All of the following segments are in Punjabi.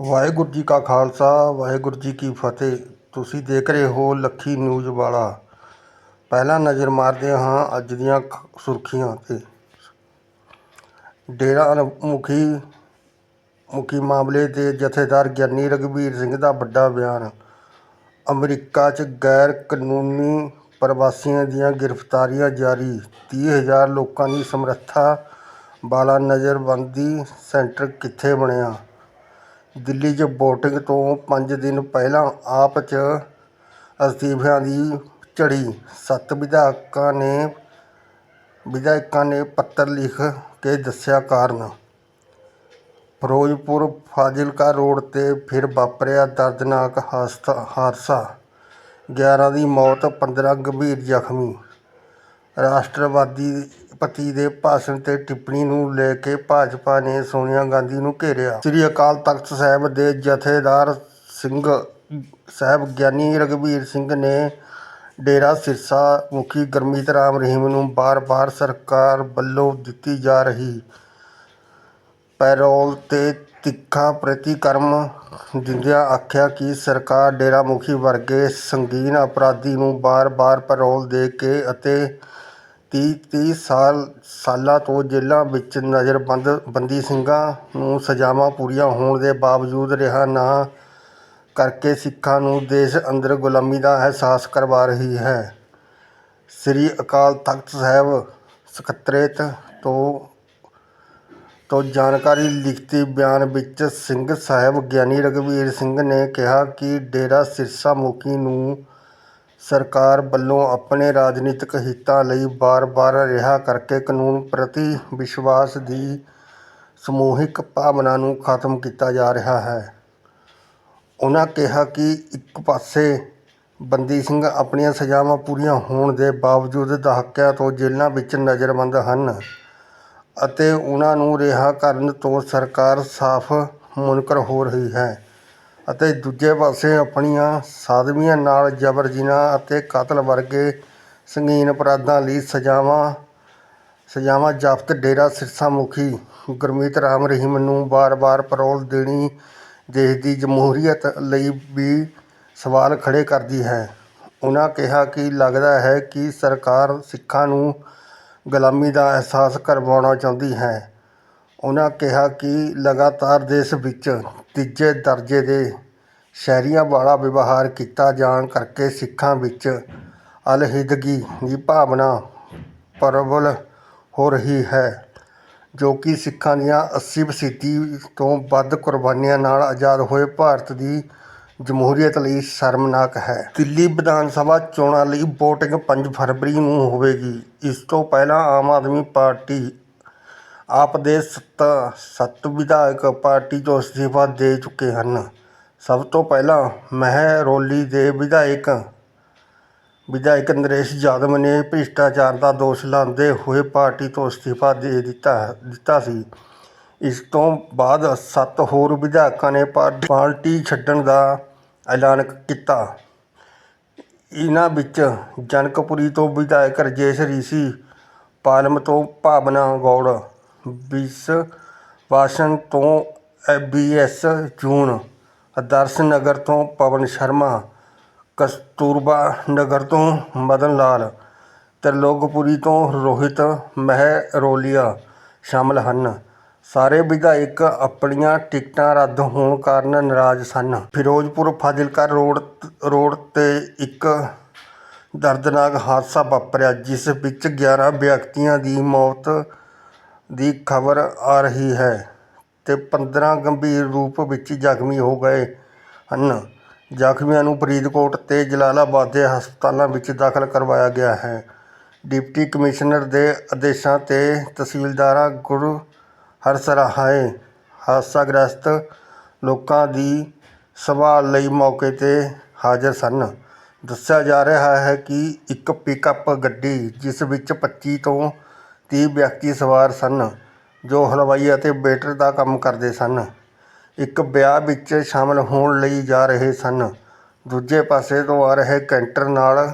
ਵਾਹਿਗੁਰੂ ਜੀ ਕਾ ਖਾਲਸਾ, ਵਾਹਿਗੁਰੂ ਜੀ ਕੀ ਫਤਿਹ। ਤੁਸੀਂ ਦੇਖ ਰਹੇ ਹੋ ਲੱਖੀ ਨਿਊਜ਼ ਵਾਲਾ। ਪਹਿਲਾਂ ਨਜ਼ਰ ਮਾਰਦੇ ਹਾਂ ਅੱਜ ਦੀਆਂ ਖ- ਸੁਰਖੀਆਂ ਤੇ। ਡੇਰਾ ਮੁਖੀ ਮੁਖੀ ਮਾਮਲੇ ਦੇ ਜਥੇਦਾਰ ਗਿਆਨੀ ਰਘਬੀਰ ਸਿੰਘ ਦਾ ਵੱਡਾ ਬਿਆਨ। ਅਮਰੀਕਾ 'ਚ ਗੈਰ ਕਾਨੂੰਨੀ ਪ੍ਰਵਾਸੀਆਂ ਦੀਆਂ ਗ੍ਰਿਫਤਾਰੀਆਂ ਜਾਰੀ। 30000 ਲੋਕਾਂ ਦੀ ਸਮਰੱਥਾ ਵਾਲਾ ਨਜ਼ਰਬੰਦੀ ਸੈਂਟਰ ਕਿੱਥੇ ਬਣਿਆ? ਦਿੱਲੀ 'ਚ ਵੋਟਿੰਗ ਤੋਂ ਪੰਜ ਦਿਨ ਪਹਿਲਾਂ ਆਪ 'ਚ ਅਸਤੀਫਿਆਂ ਦੀ ਝੜੀ। ਸੱਤ ਵਿਧਾਇਕਾਂ ਨੇ ਵਿਧਾਇਕਾਂ ਨੇ ਪੱਤਰ ਲਿਖ ਕੇ ਦੱਸਿਆ ਕਾਰਨ। ਫਿਰੋਜ਼ਪੁਰ ਫਾਜ਼ਿਲਕਾ ਰੋਡ ਤੇ ਫਿਰ ਵਾਪਰਿਆ ਦਰਦਨਾਕ ਹਾਦਸਾ ਹਾਦਸਾ 11 ਦੀ ਮੌਤ 15 ਗੰਭੀਰ ਜ਼ਖਮੀ ਰਾਸ਼ਟਰਵਾਦੀ ਪਤੀ ਦੇ ਭਾਸ਼ਣ ਤੇ ਟਿੱਪਣੀ ਨੂੰ ਲੈ ਕੇ ਭਾਜਪਾ ਨੇ ਸੋਨੀਆ ਗਾਂਧੀ ਨੂੰ ਘੇਰਿਆ। ਸ੍ਰੀ ਅਕਾਲ ਤਖਤ ਸਾਹਿਬ ਦੇ ਜਥੇਦਾਰ ਸਿੰਘ ਸਾਹਿਬ ਗਿਆਨੀ ਰਘਬੀਰ ਸਿੰਘ ਨੇ ਡੇਰਾ ਸਿਰਸਾ ਮੁਖੀ ਗੁਰਮੀਤ ਰਾਮ ਰਹੀਮ ਨੂੰ ਬਾਰ-ਬਾਰ ਸਰਕਾਰ ਵੱਲੋਂ ਦਿੱਤੀ ਜਾ ਰਹੀ ਪੈਰੋਲ ਤੇ ਤਿੱਖਾ ਪ੍ਰਤੀਕਰਮ ਦਿੰਦਿਆਂ ਆਖਿਆ ਕਿ ਸਰਕਾਰ ਡੇਰਾ ਮੁਖੀ ਵਰਗੇ ਸੰਗੀਨ ਅਪਰਾਧੀ ਨੂੰ ਬਾਰ-ਬਾਰ ਪੈਰੋਲ ਦੇ ਕੇ ਅਤੇ ਤੀਹ ਤੀਹ ਸਾਲ, ਸਾਲਾਂ ਤੋਂ ਜੇਲ੍ਹਾਂ ਵਿੱਚ ਨਜ਼ਰਬੰਦ ਬੰਦੀ ਸਿੰਘਾਂ ਨੂੰ ਸਜ਼ਾਵਾਂ ਪੂਰੀਆਂ ਹੋਣ ਦੇ ਬਾਵਜੂਦ ਰਿਹਾ ਨਾ ਕਰਕੇ ਸਿੱਖਾਂ ਨੂੰ ਦੇਸ਼ ਅੰਦਰ ਗੁਲਾਮੀ ਦਾ ਅਹਿਸਾਸ ਕਰਵਾ ਰਹੀ ਹੈ। ਸ੍ਰੀ ਅਕਾਲ ਤਖਤ ਸਾਹਿਬ ਸਕੱਤਰੇਤ ਤੋਂ ਤੋਂ ਜਾਣਕਾਰੀ ਲਿਖਤੀ ਬਿਆਨ ਵਿੱਚ ਸਿੰਘ ਸਾਹਿਬ ਗਿਆਨੀ ਰਘਵੀਰ ਸਿੰਘ ਨੇ ਕਿਹਾ ਕਿ ਡੇਰਾ ਸਿਰਸਾ ਮੁਖੀ ਨੂੰ ਸਰਕਾਰ ਵੱਲੋਂ ਆਪਣੇ ਰਾਜਨੀਤਿਕ ਹਿੱਤਾਂ ਲਈ ਵਾਰ ਵਾਰ ਰਿਹਾ ਕਰਕੇ ਕਾਨੂੰਨ ਪ੍ਰਤੀ ਵਿਸ਼ਵਾਸ ਦੀ ਸਮੂਹਿਕ ਭਾਵਨਾ ਨੂੰ ਖਤਮ ਕੀਤਾ ਜਾ ਰਿਹਾ ਹੈ। ਉਨ੍ਹਾਂ ਕਿਹਾ ਕਿ ਇੱਕ ਪਾਸੇ ਬੰਦੀ ਸਿੰਘ ਆਪਣੀਆਂ ਸਜ਼ਾਵਾਂ ਪੂਰੀਆਂ ਹੋਣ ਦੇ ਬਾਵਜੂਦ ਦਹਾਕਿਆਂ ਤੋਂ ਜੇਲ੍ਹਾਂ ਵਿੱਚ ਨਜ਼ਰਬੰਦ ਹਨ ਅਤੇ ਉਨ੍ਹਾਂ ਨੂੰ ਰਿਹਾ ਕਰਨ ਤੋਂ ਸਰਕਾਰ ਸਾਫ਼ ਮੁਨਕਰ ਹੋ ਰਹੀ ਹੈ। ਅਤੇ ਦੂਜੇ ਪਾਸੇ ਆਪਣੀਆਂ ਸਾਧਵੀਆਂ ਨਾਲ ਜਬਰ ਜਨਾਹ ਅਤੇ ਕਤਲ ਵਰਗੇ ਸੰਗੀਨ ਅਪਰਾਧਾਂ ਲਈ ਸਜ਼ਾਵਾਂ ਸਜ਼ਾਵਾਂ ਜ਼ਬਤ ਡੇਰਾ ਸਿਰਸਾ ਮੁਖੀ ਗੁਰਮੀਤ ਰਾਮ ਰਹੀਮ ਨੂੰ ਵਾਰ ਵਾਰ ਪੈਰੋਲ ਦੇਣੀ ਦੇਸ਼ ਦੀ ਜਮਹੂਰੀਅਤ ਲਈ ਵੀ ਸਵਾਲ ਖੜ੍ਹੇ ਕਰਦੀ ਹੈ। ਉਨ੍ਹਾਂ ਕਿਹਾ ਕਿ ਲੱਗਦਾ ਹੈ ਕਿ ਸਰਕਾਰ ਸਿੱਖਾਂ ਨੂੰ ਗੁਲਾਮੀ ਦਾ ਅਹਿਸਾਸ ਕਰਵਾਉਣਾ ਚਾਹੁੰਦੀ ਹੈ। ਉਨ੍ਹਾਂ ਕਿਹਾ ਕਿ ਲਗਾਤਾਰ ਦੇਸ਼ ਵਿੱਚ ਤੀਜੇ ਦਰਜੇ ਦੇ ਸ਼ਹਿਰੀਆਂ ਵਾਲਾ ਵਿਵਹਾਰ ਕੀਤਾ ਜਾਣ ਕਰਕੇ ਸਿੱਖਾਂ ਵਿੱਚ ਅਲਹਿਦਗੀ ਦੀ ਭਾਵਨਾ ਪ੍ਰਬਲ ਹੋ ਰਹੀ ਹੈ, ਜੋ ਕਿ ਸਿੱਖਾਂ ਦੀਆਂ 80 ਫੀਸਦੀ ਤੋਂ ਵੱਧ ਕੁਰਬਾਨੀਆਂ ਨਾਲ ਆਜ਼ਾਦ ਹੋਏ ਭਾਰਤ ਦੀ ਜਮਹੂਰੀਅਤ ਲਈ ਸ਼ਰਮਨਾਕ ਹੈ। ਦਿੱਲੀ ਵਿਧਾਨ ਸਭਾ ਚੋਣਾਂ ਲਈ ਵੋਟਿੰਗ ਪੰਜ ਫਰਵਰੀ ਨੂੰ ਹੋਵੇਗੀ। ਇਸ ਤੋਂ ਪਹਿਲਾਂ ਆਮ ਆਦਮੀ ਪਾਰਟੀ ਆਪ ਦੇ ਸੱਤ ਸੱਤ ਵਿਧਾਇਕ ਪਾਰਟੀ ਤੋਂ ਅਸਤੀਫਾ ਦੇ ਚੁੱਕੇ ਹਨ। ਸਭ ਤੋਂ ਪਹਿਲਾਂ ਮਹਿਰੌਲੀ ਦੇ ਵਿਧਾਇਕ ਵਿਧਾਇਕ ਨਰੇਸ਼ ਯਾਦਵ ਨੇ ਭ੍ਰਿਸ਼ਟਾਚਾਰ ਦਾ ਦੋਸ਼ ਲਾਉਂਦੇ ਹੋਏ ਪਾਰਟੀ ਤੋਂ ਅਸਤੀਫਾ ਦੇ ਦਿੱਤਾ ਦਿੱਤਾ ਸੀ। ਇਸ ਤੋਂ ਬਾਅਦ ਸੱਤ ਹੋਰ ਵਿਧਾਇਕਾਂ ਨੇ ਪਾ- ਪਾਰਟੀ ਛੱਡਣ ਦਾ ਐਲਾਨ ਕੀਤਾ। ਇਹਨਾਂ ਵਿੱਚ ਜਨਕਪੁਰੀ ਤੋਂ ਵਿਧਾਇਕ ਰਜੇਸ਼ ਰਿਸ਼ੀ, ਪਾਲਮ ਤੋਂ ਭਾਵਨਾ ਗੌੜ ਵਿਸ ਵਾਸਨ ਤੋਂ ਬੀਐਸ ਜੂਨ, ਆਦਰਸ਼ ਨਗਰ ਤੋਂ ਪਵਨ ਸ਼ਰਮਾ, ਕਸਤੂਰਬਾ ਨਗਰ ਤੋਂ ਮਦਨ ਲਾਲ ਤ੍ਰਿਲੋਕਪੁਰੀ ਤੋਂ ਰੋਹਿਤ ਮਹਿਰੋਲੀਆ ਸ਼ਾਮਲ ਹਨ। ਸਾਰੇ ਵਿਧਾਇਕ ਆਪਣੀਆਂ ਟਿਕਟਾਂ ਰੱਦ ਹੋਣ ਕਾਰਨ ਨਾਰਾਜ਼ ਸਨ। ਫਿਰੋਜ਼ਪੁਰ ਫਾਜ਼ਿਲਕਾ ਰੋਡ ਰੋਡ ਤੇ ਇੱਕ ਦਰਦਨਾਕ ਹਾਦਸਾ ਵਾਪਰਿਆ, ਜਿਸ ਵਿੱਚ 11 ਵਿਅਕਤੀਆਂ ਦੀ ਮੌਤ ਦੀ ਖਬਰ ਆ ਰਹੀ ਹੈ ਅਤੇ ਪੰਦਰਾਂ ਗੰਭੀਰ ਰੂਪ ਵਿੱਚ ਜ਼ਖਮੀ ਹੋ ਗਏ ਹਨ। ਜ਼ਖਮੀਆਂ ਨੂੰ ਫਰੀਦਕੋਟ ਅਤੇ ਜਲਾਲਾਬਾਦ ਦੇ ਹਸਪਤਾਲਾਂ ਵਿੱਚ ਦਾਖਲ ਕਰਵਾਇਆ ਗਿਆ ਹੈ। ਡਿਪਟੀ ਕਮਿਸ਼ਨਰ ਦੇ ਆਦੇਸ਼ਾਂ ਤੇ ਤਹਿਸੀਲਦਾਰ ਗੁਰੂ ਹਰਸਰਾਏ ਹਾਦਸਾਗ੍ਰਸਤ ਲੋਕਾਂ ਦੀ ਸੰਭਾਲ ਲਈ ਮੌਕੇ ਤੇ ਹਾਜ਼ਰ ਸਨ। ਦੱਸਿਆ ਜਾ ਰਿਹਾ ਹੈ ਕਿ ਇੱਕ ਪਿਕਅੱਪ ਗੱਡੀ ਜਿਸ ਵਿੱਚ 25 ਤੋਂ ਤੀਹ ਵਿਅਕਤੀ ਸਵਾਰ ਸਨ, ਜੋ ਹਲਵਾਈ ਅਤੇ ਵੇਟਰ ਦਾ ਕੰਮ ਕਰਦੇ ਸਨ। ਇੱਕ ਵਿਆਹ ਵਿੱਚ ਸ਼ਾਮਲ ਹੋਣ ਲਈ ਜਾ ਰਹੇ ਸਨ। ਦੂਜੇ ਪਾਸੇ ਤੋਂ ਆ ਰਹੇ ਕੈਂਟਰ ਨਾਲ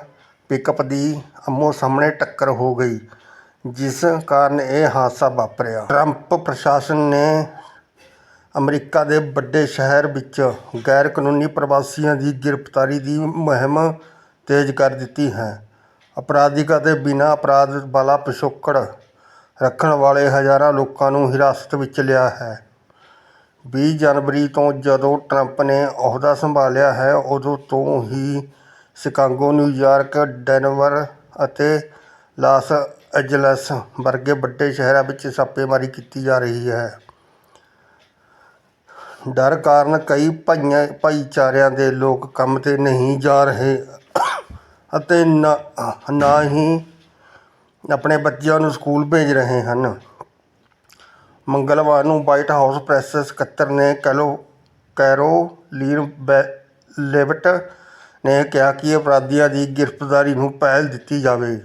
ਪਿਕਅਪ ਦੀ ਆਮੋ ਸਾਹਮਣੇ ਟੱਕਰ ਹੋ ਗਈ, ਜਿਸ ਕਾਰਨ ਇਹ ਹਾਦਸਾ ਵਾਪਰਿਆ। ਟਰੰਪ ਪ੍ਰਸ਼ਾਸਨ ਨੇ ਅਮਰੀਕਾ ਦੇ ਵੱਡੇ ਸ਼ਹਿਰ ਵਿੱਚ ਗੈਰ ਕਾਨੂੰਨੀ ਪ੍ਰਵਾਸੀਆਂ ਦੀ ਗ੍ਰਿਫਤਾਰੀ ਦੀ ਮੁਹਿੰਮ ਤੇਜ਼ ਕਰ ਦਿੱਤੀ ਹੈ। ਅਪਰਾਧਿਕ ਅਤੇ ਬਿਨਾਂ ਅਪਰਾਧ ਵਾਲਾ ਪਿਛੋਕੜ ਰੱਖਣ ਵਾਲੇ ਹਜ਼ਾਰਾਂ ਲੋਕਾਂ ਨੂੰ ਹਿਰਾਸਤ ਵਿੱਚ ਲਿਆ ਹੈ। 20 ਜਨਵਰੀ ਤੋਂ ਜਦੋਂ ਟਰੰਪ ਨੇ ਅਹੁਦਾ ਸੰਭਾਲਿਆ ਹੈ, ਉਦੋਂ ਤੋਂ ਹੀ ਸ਼ਿਕਾਗੋ ਨਿਊਯਾਰਕ ਡੈਨਵਰ ਅਤੇ ਲਾਸ ਐਂਜਲਸ ਵਰਗੇ ਵੱਡੇ ਸ਼ਹਿਰਾਂ ਵਿੱਚ ਛਾਪੇਮਾਰੀ ਕੀਤੀ ਜਾ ਰਹੀ ਹੈ। ਡਰ ਕਾਰਨ ਕਈ ਭਾਈਆਂ, ਭਾਈਚਾਰਿਆਂ ਦੇ ਲੋਕ ਕੰਮ 'ਤੇ ਨਹੀਂ ਜਾ ਰਹੇ ਅਤੇ ਨਾ ਨਾ ਹੀ ਆਪਣੇ ਬੱਚਿਆਂ ਨੂੰ ਸਕੂਲ ਭੇਜ ਰਹੇ ਹਨ। ਮੰਗਲਵਾਰ ਨੂੰ ਵਾਈਟ ਹਾਊਸ ਪ੍ਰੈਸ ਸਕੱਤਰ ਨੇ ਕੈਲੋ, ਕੈਰੋਲੀਨ ਬੈ, ਲੇਵਿਟ ਨੇ ਕਿਹਾ ਕਿ ਅਪਰਾਧੀਆਂ ਦੀ ਗ੍ਰਿਫਤਾਰੀ ਨੂੰ ਪਹਿਲ ਦਿੱਤੀ ਜਾਵੇ।